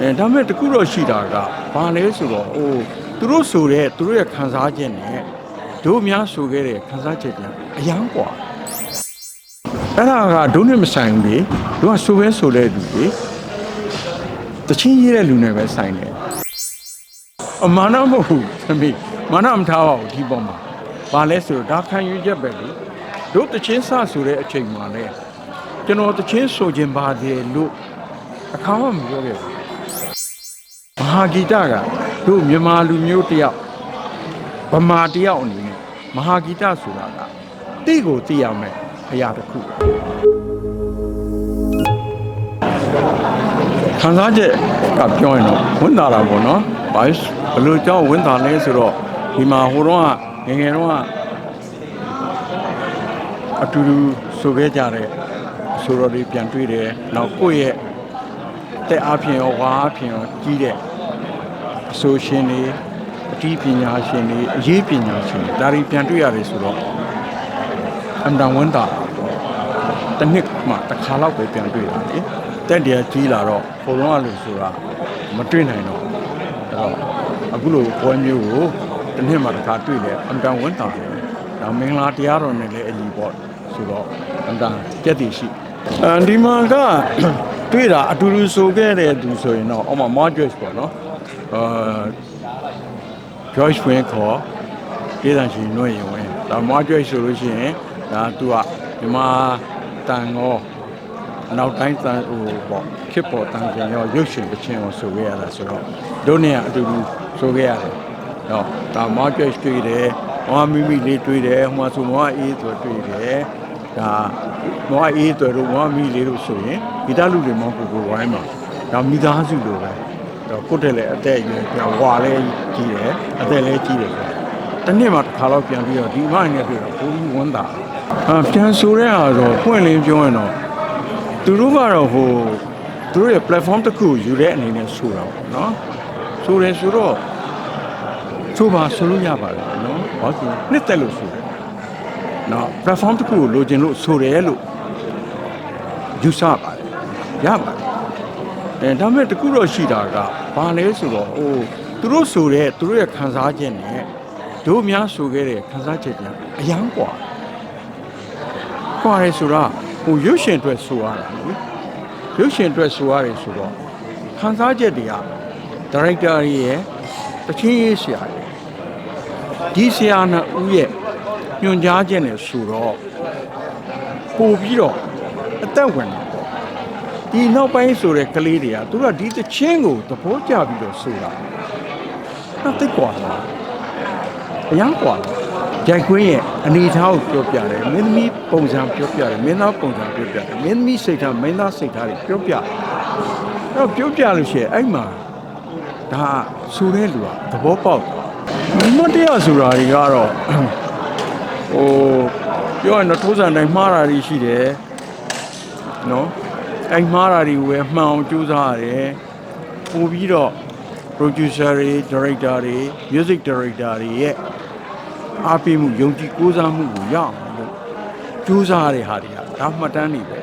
အဲဒါမဲ့တခုတော့ရှိတာကဘာလဲဆိုတော့ဟိုသူတို့ဆိုတဲ့သူတို့ရဲ့ခံစားချက်နဲ့တို့အများဆိုခဲ့တဲ့ခံစားချက်တွေကအယမ်းกว่า အဲ့ဒါကဒုနဲ့မဆိုင်ဘူးလေတို့ကဆိုပဲဆိုတဲ့လူတွေတချင်းရေးတဲ့လူနဲ့ပဲဆိုင်တယ်အမာနမဟုတ်ဘူးသမီးမာနမထားပါဘူးဒီပေါ်မှာဘာလဲဆိုတော့ဒါခံယူချက်ပဲလေတို့တချင်းစဆိုတဲ့အချိန်မှာလဲကျွန်တော်တချင်းဆိုခြင်းပါတယ်လို့အခါမှမပြောခဲ့ဘူးမဟာဂီတကတို့မြန်မာလူမျိုးတယောက်ဗမာတယောက်အနေနဲ့မဟာဂီတဆိုတာကတိကိုသိရမယ် အရာတစ်ခုခံစားချက်ကပြောရင်တော့ဝန်တာတာပေါ့နော်။ဘာလို့ဘယ်လိုကြောင့်ဝန်တာလဲဆိုတော့ဒီမှာဟိုတော့ကငယ်ငယ်တော့ကအတူတူဆိုခဲ့ကြတဲ့ဆိုတော့လေးပြန်တွေ့တယ်။နောက်ကိုယ့်ရဲ့တဲ့အားဖြင့်ရောဝါအားဖြင့်ရောကြီးတဲ့အဆိုရှင်တွေအတီးပညာရှင်တွေအရေးပညာရှင်တွေဒါတွေပြန်တွေ့ရတယ်ဆိုတော့အမှန်တန်ဝန်တာ တစ်နှစ်မှတစ်ခါလောက်ပဲပြန်တွေ့တာလေတက်တရားကြီးလာတော့ဘုံလုံးကလို့ဆိုတာမတွေ့နိုင်တော့အဲ့တော့အခုလိုပွဲမျိုးကိုတစ်နှစ်မှတစ်ခါတွေ့တယ်အမှန်တန်ဝန်တာတယ်ဒါမင်္ဂလာတရားတော်နဲ့လည်းအညီပေါ့ဆိုတော့အမှန်တန်ကြက်တည်ရှိအဲဒီမှာကတွေ့တာအတူတူဆိုခဲ့တဲ့သူဆိုရင်တော့အောက်မှာ Marjorie ပေါ့နော်အာ Joyce ဝင်ခေါ်ပြည်ထောင်ရှင်နှွေရင်ဝင်ဒါ Marjorie ဆိုလို့ရှိရင်ဒါသူကဒီမှာ တန်ရောနောက်တိုင်းတန်ဟိုပေါ့ခစ်ပေါ်တန်ရှင်ရောရုပ်ရှင်တစ်ချင်းကိုဆိုခဲ့ရတာဆိုတော့တို့နဲ့အတူတူဆိုခဲ့ရတယ်တော့ဒါ Marjorie တွေ့တယ်ဟောမိမိလေးတွေ့တယ်ဟိုမှာဆိုမောအေးဆိုတွေ့တယ်ဒါမောအေးတွေတို့မောမိလေးတို့ဆိုရင်ဒီတလူတွေမောကိုကိုဝိုင်းမှာဒါမိသားစုလိုပဲတော့ကိုယ့်တက်လည်းအသက်အရွယ်ပြန်ဝါလဲကြီးတယ်အသက်လည်းကြီးတယ်ဆိုတော့တစ်နှစ်မှတစ်ခါတော့ပြန်ပြီးတော့ဒီမိုင်းနဲ့တွေ့တော့ဘိုးကြီးဝန်တာ အာပြန်ဆိုတဲ့ဟာတော့ပွင့်လင်းပြောရင်တော့သူတို့ကတော့ဟိုသူတို့ရဲ့ platform တစ်ခုကိုယူတဲ့အနေနဲ့ဆိုတာပေါ့နော်ဆိုတယ်ဆိုတော့ဆိုပါဆိုလို့ရပါတယ်နော်ဘာလို့လဲနှစ်သက်လို့ဆိုတယ်နော် platform တစ်ခုကိုလိုချင်လို့ဆိုတယ်လို့ယူဆပါတယ်ရပါတယ်အဲဒါပေမဲ့တခုတော့ရှိတာကဘာလဲဆိုတော့ဟိုသူတို့ဆိုတဲ့သူတို့ရဲ့ခံစားချက်နဲ့တို့အများဆိုခဲ့တဲ့ခံစားချက်တွေကအယမ်းกว่า ကွာတယ်ဆိုတော့ဟိုရုပ်ရှင်အတွက်ဆိုရတာလေရုပ်ရှင်အတွက်ဆိုရတယ်ဆိုတော့ခံစားချက်တွေကဒါရိုက်တာရဲ့တချင်းရေးဆရာတွေဒီဆရာနှစ်ဦးရဲ့ညွန်ကြားချက်နဲ့ဆိုတော့ပို့ပြီးတော့အသက်ဝင်တယ်ပေါ့ဒီနောက်ပိုင်းဆိုတဲ့ကလေးတွေကသူကဒီတချင်းကိုသဘောကျပြီးတော့ဆိုတာဟာသိကွာလားအယံကွာလား ဂျိုက်ခွင်းရဲ့အနေအထားကိုပြောပြတယ်မင်းသမီးပုံစံပြောပြတယ်မင်းသားပုံစံပြောပြတယ်မင်းသမီးစိတ်ထားမင်းသားစိတ်ထားတွေပြောပြတယ်အဲ့တော့ပြောပြလို့ရှိရင်အဲ့မှာဒါဆိုတဲ့လူကသဘောပေါက်တယ်မတ်တရားဆိုတာတွေကတော့ဟိုပြောရင်တော့ထိုးစံတိုင်းမှားတာတွေရှိတယ်နော်အဲ့မှားတာတွေကိုပဲမှန်အောင်ကြိုးစားရတယ်ပို့ပြီးတော့ producer တွေ director တွေ music director တွေရဲ့ အားပေးမှုယုံကြည်ကိုးစားမှုကိုရအောင်လို့ကြိုးစားရတဲ့ဟာတွေကဒါမှတ်တမ်းနေပဲ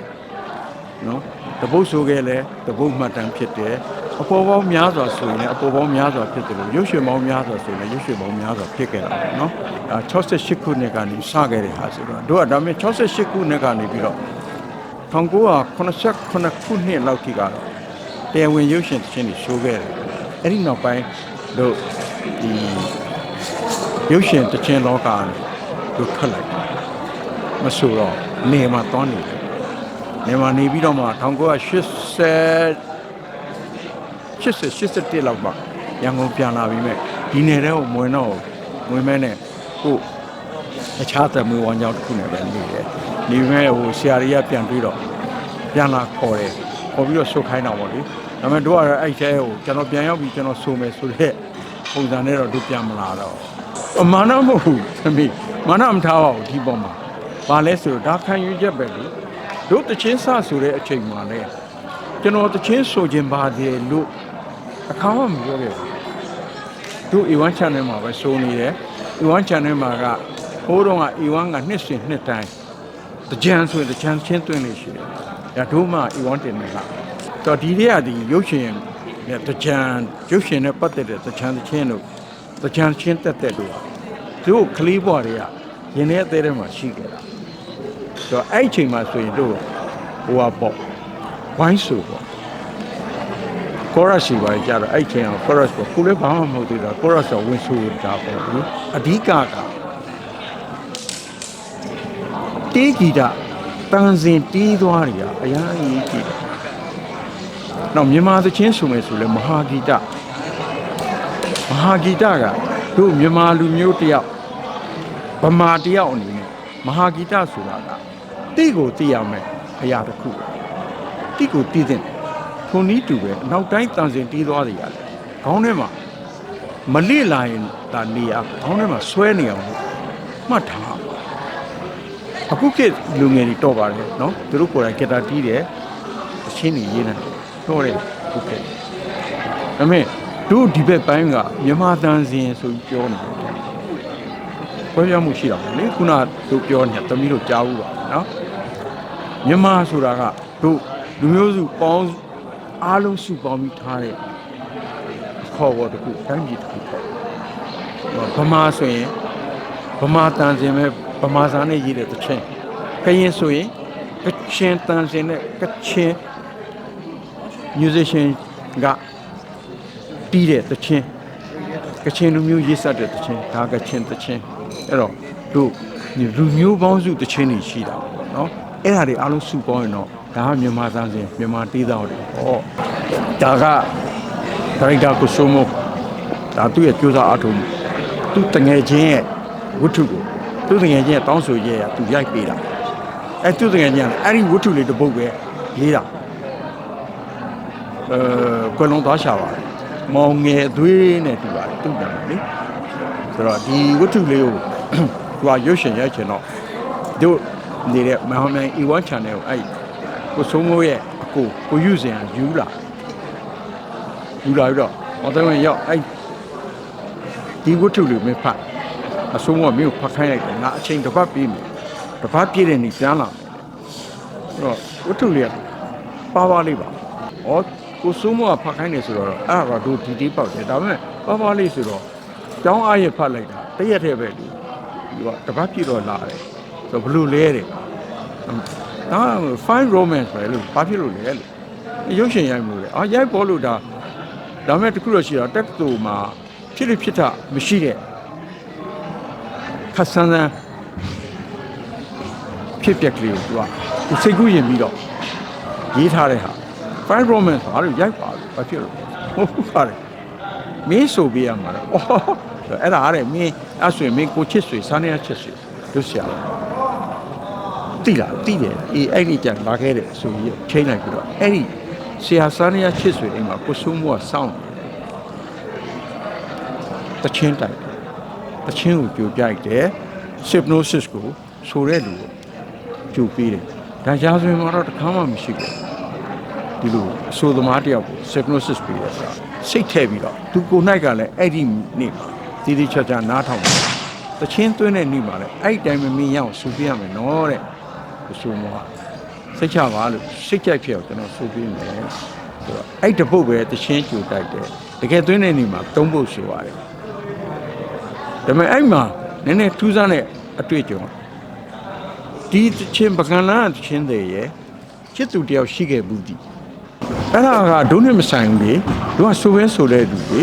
နော်တပုတ်ဆိုခဲ့လဲတပုတ်မှတ်တမ်းဖြစ်တယ်အပေါ်ပေါင်းများစွာဆိုရင်လည်းအပေါ်ပေါင်းများစွာဖြစ်တယ်လို့ရုပ်ရှင်ပေါင်းများစွာဆိုရင်လည်းရုပ်ရှင်ပေါင်းများစွာဖြစ်ခဲ့တာပေါ့နော်အဲ68ခုနှစ်ကနေစခဲ့တဲ့ဟာဆိုတော့တို့ကဒါပေမဲ့68ခုနှစ်ကနေပြီးတော့1989ခုနှစ်လောက်ထိကတော့တရားဝင်ရုပ်ရှင်သချင်းတွေရှိုးခဲ့တယ်အဲ့ဒီနောက်ပိုင်းတို့ဒီ ရုပ်ရှင်သချင်းလောကကနေတို့ထွက်လိုက်တယ်မဆိုတော့နေမှာတွန်းနေတယ်နေမှာနေပြီးတော့မှ1980 80 81လောက်ပါရန်ကုန်ပြန်လာပြီးမဲ့ဒီနယ်တဲ့ကိုမဝင်တော့ဘူးဝင်မဲ့နဲ့ကိုအခြားသမီးဝမ်းကြောင်းတစ်ခုနဲ့ပဲနေတယ်နေမဲ့ဟိုဆရာကြီးကပြန်ပြီးတော့ပြန်လာခေါ်တယ်ခေါ်ပြီးတော့ဆုတ်ခိုင်းတာပေါ့လေဒါပေမဲ့တို့ကတော့အဲ့ထဲကိုကျွန်တော်ပြန်ရောက်ပြီးကျွန်တော်ဆိုမယ်ဆိုတဲ့ပုံစံနဲ့တော့တို့ပြန်မလာတော့အ မှန်တော့မဟုတ်ဘူးသမီးမာနမထားပါဘူးဒီပေါ်မှာဘာလဲဆိုတော့ဒါခံယူချက်ပဲလေတို့တချင်းစဆိုတဲ့အချိန်မှာလဲကျွန်တော်တချင်းဆိုခြင်းပါတယ်လို့အခါမှမပြောခဲ့ဘူးတို့ A1 channel မှာပဲဆိုနေတယ် A1 channel မှာကဟိုးတော့က A1 ကနှစ်စဉ်နှစ်တိုင်းတကြံဆိုရင်တကြံချင်းသွင်းနေရှိတယ်ဒါတို့မှ A1 တင်နေကတော့ဒီတွေကဒီရုပ်ရှင်နဲ့တကြံရုပ်ရှင်နဲ့ပတ်သက်တဲ့တကြံတချင်းတို့ တကြံချင်းတက်တက်တို့တို့ကလေးဘွားတွေကရင်းနေအသေးထဲမှာရှိခဲ့တာဆိုတော့အဲ့ဒီအချိန်မှာဆိုရင်တို့ဟိုဟာပေါ့ဝိုင်းဆိုပေါ့ chorus ရှိပါကြတော့အဲ့ဒီအချိန်က chorus ပေါ့ကိုလည်းဘာမှမဟုတ်သေးတာ chorus တော့ဝင်ဆိုတာပေါ့နော်အဓိကကတေးဂီတတန်စင်တီးသွားတွေကအများကြီးကြည့်တယ်။နောက်မြန်မာသချင်းဆိုမယ်ဆိုလဲမဟာဂီတ မဟာဂီတကတို့မြန်မာလူမျိုးတယောက်ဗမာတယောက်အနေနဲ့မဟာဂီတဆိုတာကတိကိုသိရမယ်အရာတစ်ခုပဲတိကိုသိတဲ့ထုံနီးတူပဲနောက်တိုင်းတန်စင်တီးသွားတယ်ရတယ်ခေါင်းထဲမှာမလိလာရင်ဒါနေရခေါင်းထဲမှာဆွဲနေအောင်လို့မှတ်ထားအခုခေတ်လူငယ်တွေတော့ပါတယ်နော်သူတို့ကိုယ်တိုင်ဂီတာတီးတယ်အချင်းတွေရေးနေတယ်တော့တယ်အခုခေတ်ဒါပေမဲ့ တို့ဒီဘက်ပိုင်းကမြန်မာတန်စင်ဆိုပြီးပြောနေတယ်ခွဲပြားမှုရှိတာပေါ့လေခုနတို့ပြောနေသမီးတို့ကြားဘူးပါနော်မြန်မာဆိုတာကတို့လူမျိုးစုပေါင်းအားလုံးစုပေါင်းပြီးထားတဲ့ခေါ်ဝေါ်တစ်ခုတိုင်းပြည်တစ်ခုပေါ့ဗမာဆိုရင်ဗမာတန်စင်ပဲဗမာစာနဲ့ရေးတဲ့တခြင်းကရင်ဆိုရင်ကချင်တန်စင်နဲ့ကချင် musician က တီးတဲ့တခြင်းကချင်လူမျိုးရေးဆက်တဲ့တခြင်းဒါကချင်တခြင်းအဲ့တော့တို့လူမျိုးပေါင်းစုတခြင်းတွေရှိတာပေါ့နော်အဲ့ဒါတွေအားလုံးစုပေါင်းရင်တော့ဒါကမြန်မာသန်းစင်မြန်မာတေးသားတွေဟောဒါကဒါရိုက်တာကိုစိုးမိုးဒါသူ့ရဲ့ကြိုးစားအားထုတ်မှုသူတငယ်ချင်းရဲ့ဝတ္ထုကိုသူတငယ်ချင်းရဲ့တောင်းဆိုရဲ့ကသူရိုက်ပေးတာအဲ့သူတငယ်ချင်းကအဲ့ဒီဝတ္ထုလေးတစ်ပုဒ်ပဲရေးတာအဲကွယ်လုံးသွားရှာပါတယ် မောင်ငယ်သွေးနဲ့တူပါတယ်သူ့ပြန်လေဆိုတော့ဒီဝတ္ထုလေးကိုသူကရုပ်ရှင်ရိုက်ချင်တော့တို့နေတဲ့မဟာမြိုင် E1 channel ကိုအဲ့ကိုစိုးမိုးရဲ့အကိုကိုယူစင်ကယူလာယူလာပြီးတော့ဟောတဲ့ဝင်ရောက်အဲ့ဒီဝတ္ထုလေးမဖတ်အစိုးမိုးကမြို့ဖတ်ခိုင်းလိုက်တယ်ငါအချိန်တစ်ပတ်ပြီးမယ်တစ်ပတ်ပြည့်တဲ့နေ့ပြန်လာမယ်အဲ့တော့ဝတ္ထုလေးကပါပါလေးပါဩ ကိုစိုးမကဖတ်ခိုင်းနေဆိုတော့အဲ့ဒါကတို့ဒီတီးပေါက်တယ်ဒါပေမဲ့ပါပါလေးဆိုတော့ကျောင်းအားရဖတ်လိုက်တာတရက်တည်းပဲလူဒီကတပတ်ပြည့်တော့လာတယ်ဆိုတော့ဘလို့လဲတဲ့ဒါ fine romance ပဲလို့ဘာဖြစ်လို့လဲလို့ရုပ်ရှင်ရိုက်မှုလေအာရိုက်ပေါ်လို့ဒါဒါပေမဲ့တခုတော့ရှိတာတက်တူမှာဖြစ်လို့ဖြစ်တာမရှိတဲ့ခက်ဆန်းဆန်းဖြစ်ပျက်ကလေးကိုသူကသူစိတ်ကူးရင်ပြီးတော့ရေးထားတဲ့ဟာ file romance ဟာလို့ရိုက်ပါလို့ဘာဖြစ်လို့ဟုတ်ဘူးပါတယ်မင်းဆိုပေးရမှာတော့အော်အဲ့ဒါအားရမင်းအဲ့ဆိုရင်မင်းကိုချစ်ဆွေစားနေရချစ်ဆွေတို့ဆရာတိလားတိတယ်အေးအဲ့ဒီကြံလာခဲ့တယ်ဆိုပြီးချိန်လိုက်ပြီးတော့အဲ့ဒီဆရာစားနေရချစ်ဆွေအိမ်မှာကိုစိုးမိုးကစောင့်တချင်းတိုက်တချင်းကိုကြိုပြိုက်တယ် hypnosis ကိုဆိုတဲ့လူကိုကြိုပေးတယ်ဒါကြားဆိုရင်တော့တခါမှမရှိဘူး ဒီလိုအဆိုသမားတယောက်ကို hypnosis ပေးရတာစိတ်ထဲပြီးတော့သူကိုယ်၌ကလည်းအဲ့ဒီနေ့မှာတည်တည်ချာချာနားထောင်တယ်တချင်းသွင်းတဲ့နေ့မှာလည်းအဲ့ဒီတိုင်းမမင်းရအောင်စူပြရမယ်နော်တဲ့အဆိုမောကစိတ်ချပါလို့စိတ်ကြိုက်ဖြစ်အောင်ကျွန်တော်စူပြမယ်ဆိုတော့အဲ့တပုတ်ပဲတချင်းကြိုတိုက်တယ်တကယ်သွင်းတဲ့နေ့မှာသုံးပုတ်ဆိုရတယ်ဒါပေမဲ့အဲ့မှာနည်းနည်းထူးဆန်းတဲ့အတွေ့အကြုံဒီတချင်းပကံလာတချင်းတွေရဲ့ချစ်သူတယောက်ရှိခဲ့ဘူးဒီ အဲ့ဒါကဒုနဲ့မဆိုင်ဘူးလေသူကဆိုပဲဆိုတဲ့လူလေ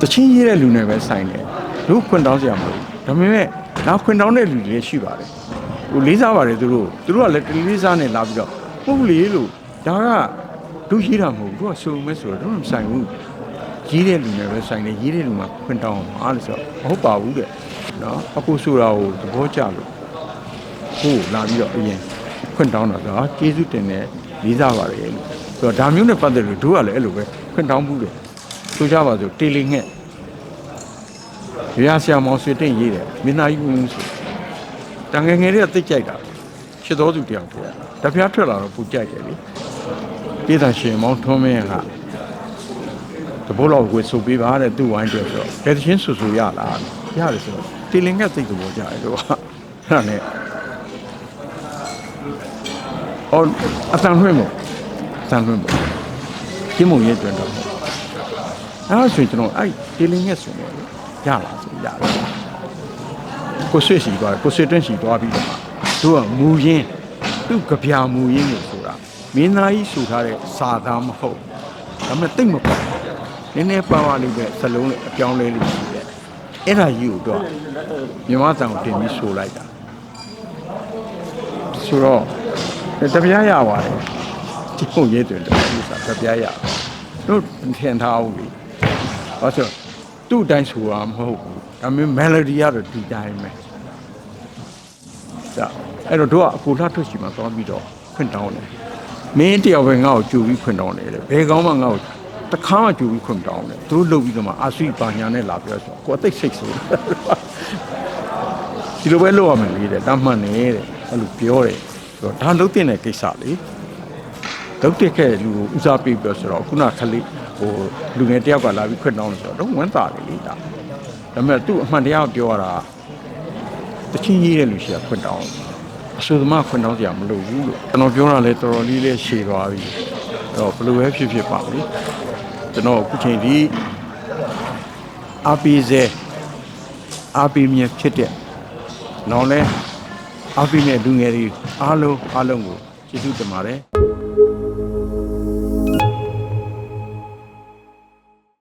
တချင်းရေးတဲ့လူနဲ့ပဲဆိုင်တယ်လူခွင့်တောင်းစရာမလိုဘူးဒါပေမဲ့နောက်ခွင့်တောင်းတဲ့လူတွေလည်းရှိပါတယ်ဟိုလေးစားပါတယ်သူတို့သူတို့ကလည်းတလေးစားနဲ့လာပြီးတော့ဟုတ်လေလို့ဒါကဒုရေးတာမဟုတ်ဘူးသူကဆိုမဲဆိုတော့ဒုမဆိုင်ဘူးရေးတဲ့လူနဲ့ပဲဆိုင်တယ်ရေးတဲ့လူမှာခွင့်တောင်းအောင်အားလို့ဆိုတော့မဟုတ်ပါဘူးတဲ့နော်အခုဆိုတာကိုသဘောကျလို့ဟိုလာပြီးတော့အရင်ခွင့်တောင်းတာဆိုတော့ကျေးဇူးတင်တယ် လေးစားပါတယ်လို့ဆိုတော့ဒါမျိုးနဲ့ပတ်သက်လို့တို့ကလည်းအဲ့လိုပဲခွင့်တောင်းဘူးတယ်ဆိုကြပါစို့တေလီငှက်ရရဆရာမောင်ဆွေတင့်ရေးတယ်မင်းသားကြီးဦးဆိုတတန်ငယ်ငယ်တွေကသိကြိုက်တာရှစ်တော်သူတယောက်တည်းတပြားထွက်လာတော့ပူကြိုက်တယ်လေပြည်သာရှင်မောင်ထွန်းမင်းကတဘောလောက်ကိုစုပ်ပေးပါတဲ့သူ့ဝိုင်းတယ်ဆိုတော့ဘယ်သချင်းဆူဆူရလားရတယ်ဆိုတော့တီလင်ကသိတဲ့ဘောကြတယ်တော့အဲ့ဒါနဲ့ အော်အတန်လွှင့်မို့အတန်လွှင့်မို့ကျင်းမုံရဲ့ကျွန်းတော့အဲ့ဒါဆိုရင်ကျွန်တော်အဲ့တီလင်ရဲ့ဆိုနေရလားဆိုရတယ်ကိုဆွေစီသွားတယ်ကိုဆွေတွင်းစီသွားပြီးတော့မှသူကမူရင်းသူကဗျာမူရင်းလို့ဆိုတာမင်းသားကြီးဆိုထားတဲ့စာသားမဟုတ်ဒါပေမဲ့တိတ်မပေါ့နည်းနည်းပါပါလေးပဲစလုံးလေးအပြောင်းလဲလေးရှိတယ်အဲ့ဒါကြီးကိုတော့မြမတန်ကိုတင်ပြီးဆိုလိုက်တာဆိုတော့ တပြားရပါတယ်ဒီပုံရေးတယ်ဒီစာတပြားရတို့ထင်ထားအောင်လေဘာလို့သူ့အတိုင်းဆိုတာမဟုတ်ဘူးဒါပေမဲ့ melody ကတော့ဒီတိုင်းပဲဒါအဲ့တော့တို့ကအခုလှထွက်စီမှာသွားပြီးတော့ဖွင့်တောင်းတယ်မင်းတယောက်ပဲငါ့ကိုကြူပြီးဖွင့်တောင်းတယ်လေဘယ်ကောင်းမှငါ့ကိုတခါမှကြူပြီးဖွင့်တောင်းတယ်သူတို့လုပ်ပြီးတော့မှအာဆွိပါညာနဲ့လာပြောဆိုကိုယ်အသိစိတ်ဆိုဒီလိုပဲလုပ်ရမယ်လေတဲ့တမ်းမှန်နေတဲ့အဲ့လိုပြောတယ် ဆိုတော့ဒါလုပ်တဲ့ကိစ္စလေလုပ်တဲ့ခဲ့လူကိုဦးစားပေးပြောဆိုတော့ခုနခလေးဟိုလူငယ်တယောက်ကလာပြီးခွင့်တောင်းလို့ဆိုတော့တော့ဝမ်းသာတယ်လေဒါဒါပေမဲ့သူ့အမှန်တရားကိုပြောရတာတချင်းကြီးတဲ့လူရှိတာခွင့်တောင်းအဆိုသမားခွင့်တောင်းစရာမလိုဘူးလို့ကျွန်တော်ပြောတာလဲတော်တော်လေးလေးရှည်သွားပြီအဲ့တော့ဘယ်လိုပဲဖြစ်ဖြစ်ပါလေကျွန်တော်အခုချိန်ဒီအပီဇဲအပီမြဖြစ်တဲ့နောက်လဲ အပီနဲ့လူငယ်တွေအားလုံးအားလုံးကိုကျေးဇူးတင်ပါတယ်